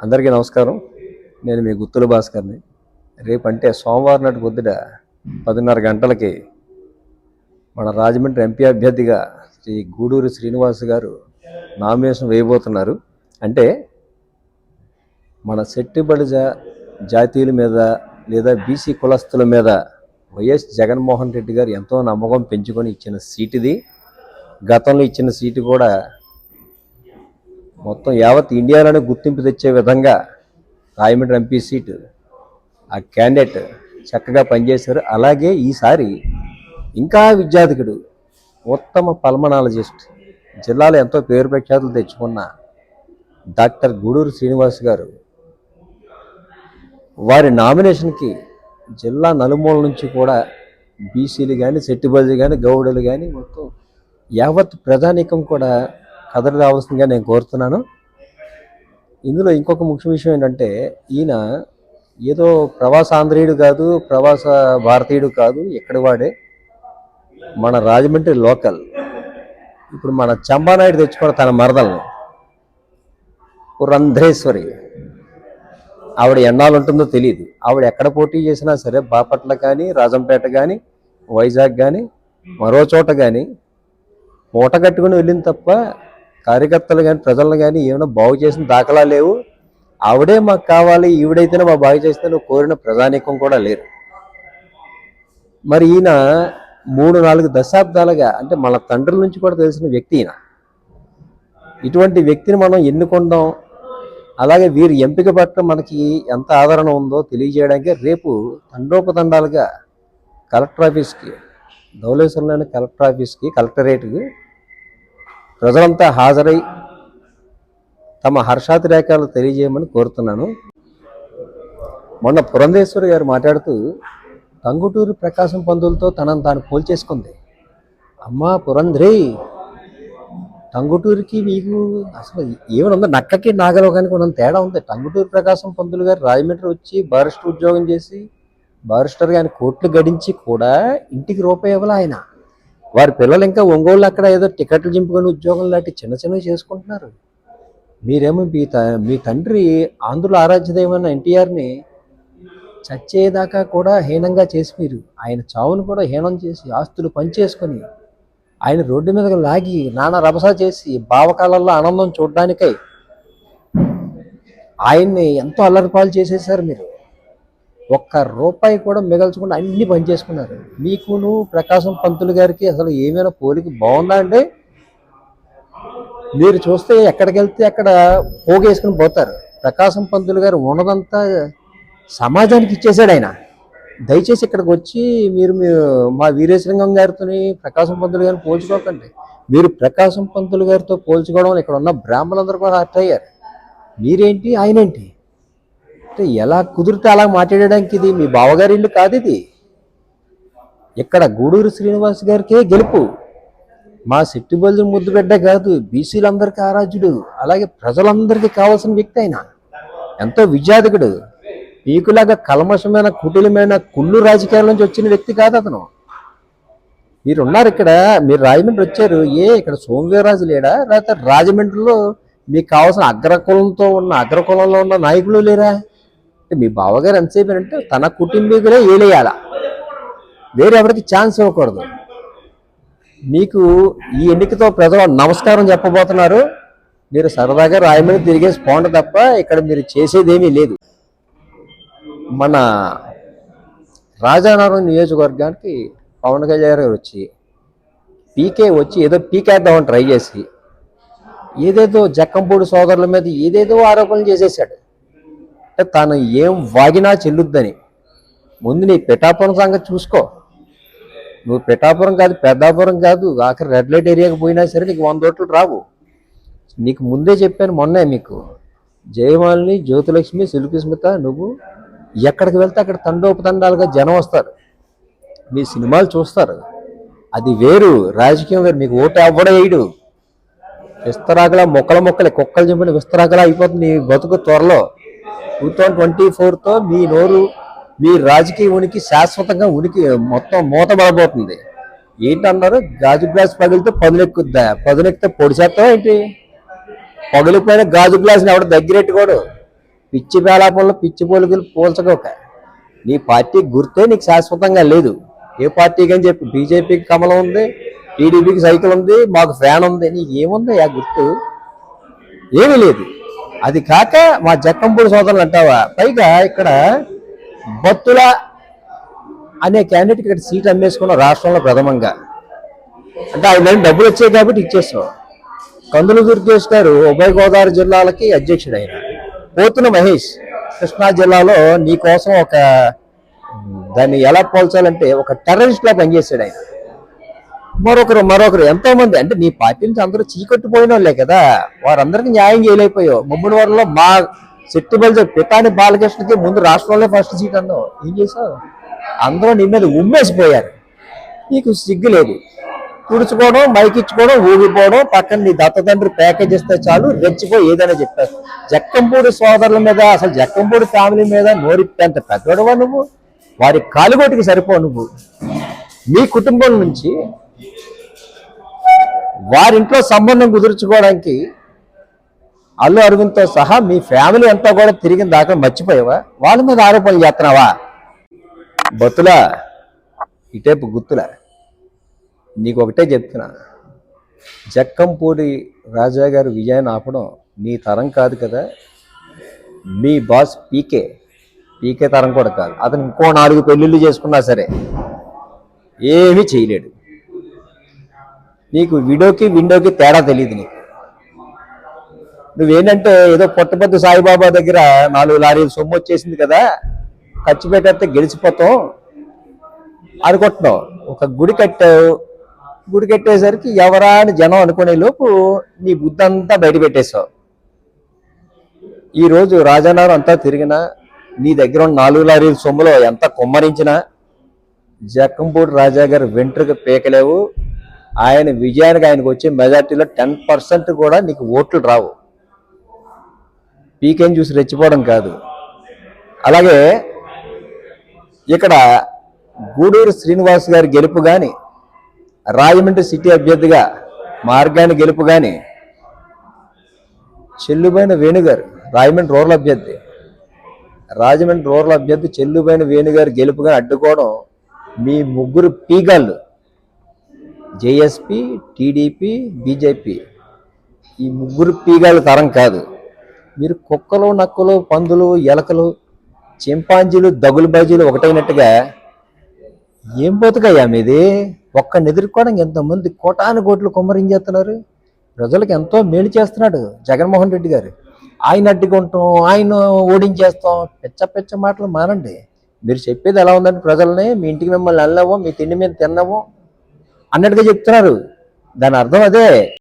అందరికీ నమస్కారం. నేను మీ గుత్తుల భాస్కర్ని. రేపు అంటే సోమవారం నాటి పొద్దుట పదిన్నర గంటలకి మన రాజమండ్రి ఎంపీ అభ్యర్థిగా శ్రీ గూడూరు శ్రీనివాస్ గారు నామినేషన్ వేయబోతున్నారు. అంటే మన శెట్టిబడిజ జాతీయుల మీద లేదా బీసీ కులస్తుల మీద వైఎస్ జగన్మోహన్ రెడ్డి గారు ఎంతో నమ్మకం పెంచుకొని ఇచ్చిన సీట్ ఇది గతంలో ఇచ్చిన సీటు కూడా మొత్తం యావత్ ఇండియాలోనే గుర్తింపు తెచ్చే విధంగా రాయమండ్రి ఎంపీ సీటు ఆ క్యాండిడేట్ చక్కగా పనిచేశారు. అలాగే ఈసారి ఇంకా విద్యార్థికుడు ఉత్తమ పల్మనాలజిస్ట్ జిల్లాలో ఎంతో పేరు ప్రఖ్యాతులు తెచ్చుకున్న డాక్టర్ గూడూరు శ్రీనివాస్ గారు వారి నామినేషన్కి జిల్లా నలుమూల నుంచి కూడా బీసీలు కానీ సెట్టిబల్జీ కానీ గౌడులు కానీ మొత్తం యావత్ ప్రధానికం కూడా కథలు రావాల్సిందిగా నేను కోరుతున్నాను. ఇందులో ఇంకొక ముఖ్య విషయం ఏంటంటే ఈయన ఏదో ప్రవాస ఆంధ్రీయుడు కాదు ప్రవాస భారతీయుడు కాదు ఎక్కడి వాడే? మన రాజమండ్రి లోకల్. ఇప్పుడు మన చంబానాయుడు తెచ్చుకున్న తన మరదలను పురంధ్రేశ్వరి ఆవిడ ఎన్నాళ్ళు ఉంటుందో తెలియదు ఆవిడ ఎక్కడ పోటీ చేసినా సరే బాపట్ల కానీ రాజంపేట కానీ వైజాగ్ కానీ మరో చోట కానీ మూట కట్టుకుని వెళ్ళింది తప్ప కార్యకర్తలు కానీ ప్రజలను కానీ ఏమైనా బాగు చేసిన దాఖలా లేవు. ఆవిడే మాకు కావాలి ఈవిడైతేనే మా బాగు చేస్తే నువ్వు కోరిన ప్రజానీకం కూడా లేరు మరి ఈయన మూడు నాలుగు దశాబ్దాలుగా అంటే మన తండ్రుల నుంచి కూడా తెలిసిన వ్యక్తి ఈయన. ఇటువంటి వ్యక్తిని మనం ఎన్నుకుందాం. అలాగే వీరు ఎంపిక పట్ల మనకి ఎంత ఆదరణ ఉందో తెలియజేయడానికి రేపు తండోపతండాలుగా కలెక్టర్ ఆఫీస్కి ధవళేశ్వరంలోని కలెక్టర్ ఆఫీస్కి కలెక్టరేట్కి ప్రజలంతా హాజరై తమ హర్షాతిరేకాలు తెలియజేయమని కోరుతున్నాను. మొన్న పురంధేశ్వరి గారు మాట్లాడుతూ టంగుటూరి ప్రకాశం పందులతో తనను తాను పోల్చేసుకుంది. అమ్మా పురంధ్రి టంగుటూరికి మీకు అసలు ఏమైనా నక్కకి నాగలోకానికి ఉన్న తేడా ఉంది? టంగుటూరి ప్రకాశం పందులు గారు రాజమండ్రి వచ్చి బారిస్టర్ ఉద్యోగం చేసి బారిస్టర్గా ఆయన కోట్లు గడించి కూడా ఇంటికి రూపాయి ఇవ్వాలి ఆయన. వారి పిల్లలు ఇంకా ఒంగోలు అక్కడ ఏదో టికెట్లు చింపుకొని ఉద్యోగం లాంటి చిన్న చిన్నవి చేసుకుంటున్నారు. మీరేమో మీ త మీ తండ్రి ఆంధ్రుల ఆరాధ్యదైవన్న ఎన్టీఆర్ని చచ్చేదాకా కూడా హీనంగా చేసి మీరు ఆయన చావును కూడా హీనం చేసి ఆస్తులు పంచేసుకొని ఆయన రోడ్డు మీదకి లాగి నానా రభస చేసి భావకాలంలో ఆనందం చూడడానికై ఆయన్ని ఎంతో అల్లరిపాలు చేసేసారు మీరు. ఒక్క రూపాయి కూడా మిగల్చకుండా అన్ని పనిచేసుకున్నారు. మీకును ప్రకాశం పంతులు గారికి అసలు ఏమైనా పోలిక బాగుందా అండి? మీరు చూస్తే ఎక్కడికి వెళ్తే అక్కడ పోగేసుకుని పోతారు. ప్రకాశం పంతులు గారు ఉన్నదంతా సమాజానికి ఇచ్చేసాడు ఆయన. దయచేసి ఇక్కడికి వచ్చి మీరు మీ మా వీరేశలింగం గారితో ప్రకాశం పంతులు గారిని పోల్చుకోకండి. మీరు ప్రకాశం పంతులు గారితో పోల్చుకోవడం ఇక్కడ ఉన్న బ్రాహ్మణులందరూ కూడా అట్ట అయ్యారు మీరేంటి? ఆయనేంటి? అంటే ఎలా కుదిరితే అలా మాట్లాడడానికి ఇది మీ బావగారి ఇల్లు కాదు ఇది. ఇక్కడ గూడూరు శ్రీనివాస్ గారికే గెలుపు. మా శెట్టిబల్జు ముద్దు బిడ్డ కాదు బీసీలందరికీ ఆరాధ్యుడు అలాగే ప్రజలందరికీ కావాల్సిన వ్యక్తి ఆయన. ఎంతో విద్యాధికుడు పీకులాగా కల్మషమైన కుటిలమైన కుళ్ళు రాజకీయాల నుంచి వచ్చిన వ్యక్తి కాదు అతను. మీరు ఉన్నారు ఇక్కడ మీరు రాజమండ్రి వచ్చారు. ఏ ఇక్కడ సోమవీరరాజు లేడా? లేకపోతే రాజమండ్రిలో మీకు కావాల్సిన అగ్రకులంతో ఉన్న అగ్రకులంలో ఉన్న నాయకులు లేరా? మీ బావగారు ఎంతసేపు అంటే తన కుటుంబీకులే ఏలేయాల. వేరే ఎవరికి ఛాన్స్ ఇవ్వకూడదు. మీకు ఈ ఎన్నికతో ప్రజలు నమస్కారం చెప్పబోతున్నారు. మీరు సరదాగా రాయమని తిరిగేసి పోండి తప్ప ఇక్కడ మీరు చేసేదేమీ లేదు. మన రాజానగరం నియోజకవర్గానికి పవన్ కళ్యాణ్ గారు వచ్చి పీకే వచ్చి ఏదో పీకేద్దామని ట్రై చేసి ఏదేదో జక్కంపూడి సోదరుల మీద ఏదేదో ఆరోపణలు చేసేసాడు. అంటే తాను ఏం వాగినా చెల్లుద్దని. ముందు నీ పిఠాపురం సంగతి చూసుకో. నువ్వు పిఠాపురం కాదు పెద్దాపురం కాదు ఆఖరి రెడ్ లైట్ ఏరియాకి పోయినా సరే నీకు వంద ఓట్లు రావు. నీకు ముందే చెప్పాను మొన్నే మీకు. జయమాలిని జ్యోతిలక్ష్మి శిల్పి స్మిత నువ్వు ఎక్కడికి వెళ్తే అక్కడ తండోపతండాలుగా జనం వస్తారు. మీ సినిమాలు చూస్తారు. అది వేరు. రాజకీయం వేరు. మీకు ఓటు ఎవ్వడ వేయడు. విస్తరాకలా మొక్కల మొక్కలే. కుక్కలు చెప్పిన విస్తరాకలా అయిపోతుంది నీ బతుకు త్వరలో. టూ థౌజండ్ ట్వంటీ ఫోర్తో మీ నోరు మీ రాజకీయ ఉనికి శాశ్వతంగా ఉనికి మొత్తం మూతబడబోతుంది. ఏంటన్నారు? గాజు గ్లాస్ పగిలితే పదునెక్కుద్దా? పదునెక్కితే పొడి చేస్తావా ఏంటి? పగిలిపోయిన గాజు గ్లాస్ని ఎవడ దగ్గరెట్టుకోడు? పిచ్చి వేలాపంలో పిచ్చి పోలికలు పోల్చకోక నీ పార్టీ గుర్తే నీకు శాశ్వతంగా లేదు. ఏ పార్టీకి అని చెప్పి బీజేపీకి కమలం ఉంది టీడీపీకి సైకిల్ ఉంది మాకు ఫ్యాన్ ఉంది. నీకు ఏముంది ఆ గుర్తు? ఏమీ లేదు. అది కాక మా జక్కంపూడి సోదరులు అంటావా? పైగా ఇక్కడ బత్తుల అనే క్యాండిడేట్ ఇక్కడ సీట్ అమ్మేసుకున్న రాష్ట్రంలో ప్రథమంగా. అంటే ఆయన డబ్బులు వచ్చాయి కాబట్టి ఇచ్చేస్తాం కందులు దుర్గేష్ గారు ఉభయ గోదావరి జిల్లాలకి అధ్యక్షుడు ఆయన పోతున్న మహేష్ కృష్ణా జిల్లాలో నీ కోసం ఒక దాన్ని ఎలా పోల్చాలంటే ఒక టెర్రరిస్ట్లా పనిచేశాడు ఆయన. మరొకరు మరొకరు. ఎంతో మంది అంటే నీ పార్టీ నుంచి అందరూ చీకట్టిపోయిన వాళ్ళే కదా. వారందరికీ న్యాయం చేయలేకపోయావు. ముమ్మడి వారంలో మా శెట్టి పితాని బాలకృష్ణకి ముందు రాష్ట్రంలో ఫస్ట్ సీట్ అన్నావు. ఏం చేసావు అందరూ నీ మీద ఉమ్మేసిపోయారు. నీకు సిగ్గు లేదు. తుడుచుకోవడం మైకిచ్చుకోవడం ఊగిపోవడం పక్కన నీ దత్త తండ్రి ప్యాకేజ్ ఇస్తే చాలు రెచ్చిపోయి ఏదైనా చెప్పారు జక్కంపూడి సోదరుల మీద అసలు జక్కంపూడి ఫ్యామిలీ మీద నోరిప్పేంత పెద్దవాడువా నువ్వు? వారి కాలుగోటికి సరిపో నువ్వు. మీ కుటుంబం నుంచి వారింట్లో సంబంధం కుదుర్చుకోవడానికి అల్లు అరవింద్తో సహా మీ ఫ్యామిలీ అంతా కూడా తిరిగిన దాకా మర్చిపోయావా? వాళ్ళ మీద ఆరోపణలు చేస్తున్నావా? బతులా ఇటేపు గుర్తులా నీకు ఒకటే చెప్తున్నా. జక్కంపూడి రాజా గారు విజయాన్ని ఆపడం నీ తరం కాదు కదా. మీ బాస్ పీకే పీకే తరం కూడా కాదు. అతను ఇంకో నాలుగు పెళ్ళిళ్ళు చేసుకున్నా సరే ఏమీ చేయలేడు. నీకు విడోకి విండోకి తేడా తెలియదు నీకు. నువ్వేంటంటే ఏదో పొట్టపొద్దు సాయిబాబా దగ్గర నాలుగు లారీలు సొమ్ము వచ్చేసింది కదా ఖర్చు పెట్టేస్తే గెలిచిపోతాం అనుకుంటున్నావు ఒక గుడి కట్టావు. గుడి కట్టేసరికి ఎవరా అని జనం అనుకునే లోపు నీ బుద్ధి అంతా బయట పెట్టేశావు. ఈరోజు రోజు రాజానగరం అంతా తిరిగినా నీ దగ్గర ఉన్న నాలుగు లారీల సొమ్ములో ఎంత కుమ్మరించినా జక్కంపూడి రాజా గారు వెంట్రుక పీకలేవు. ఆయన విజయానికి ఆయనకు వచ్చే మెజార్టీలో టెన్ పర్సెంట్ కూడా నీకు ఓట్లు రావు. పీకేని చూసి రెచ్చిపోవడం కాదు. అలాగే ఇక్కడ గూడూరు శ్రీనివాస్ గారి గెలుపు కానీ రాజమండ్రి సిటీ అభ్యర్థిగా మార్గాన్ని గెలుపు కానీ చెల్లుబైన వేణుగారు రాజమండ్రి రూరల్ అభ్యర్థి రాజమండ్రి రూరల్ అభ్యర్థి చెల్లుబైన వేణుగారు గెలుపుగా అడ్డుకోవడం మీ ముగ్గురు పీగాళ్ళు. జేఎస్పి టీడీపీ బీజేపీ ఈ ముగ్గురు పీగాలు తరం కాదు. మీరు కుక్కలు నక్కలు పందులు ఎలకలు చింపాంజీలు దగులు బాజీలు ఒకటైనట్టుగా ఏం బతుకయ్యా మీది? ఒక్కడిని ఎదుర్కోవడానికి ఎంతమంది కోటాను కోట్లు కుమ్మరించేస్తున్నారు ప్రజలకు ఎంతో మేలు చేస్తున్నాడు జగన్మోహన్ రెడ్డి గారు. ఆయన అడ్డుకుంటాం ఆయన ఓడించేస్తాం. పెచ్చ పెచ్చ మాటలు మానండి. మీరు చెప్పేది ఎలా ఉందంటే ప్రజల్ని? మీ ఇంటికి మిమ్మల్ని వెళ్ళవో మీ తిండి మీద తిన్నవో అన్నట్టుగా చెప్తున్నారు. దాని అర్థం అదే.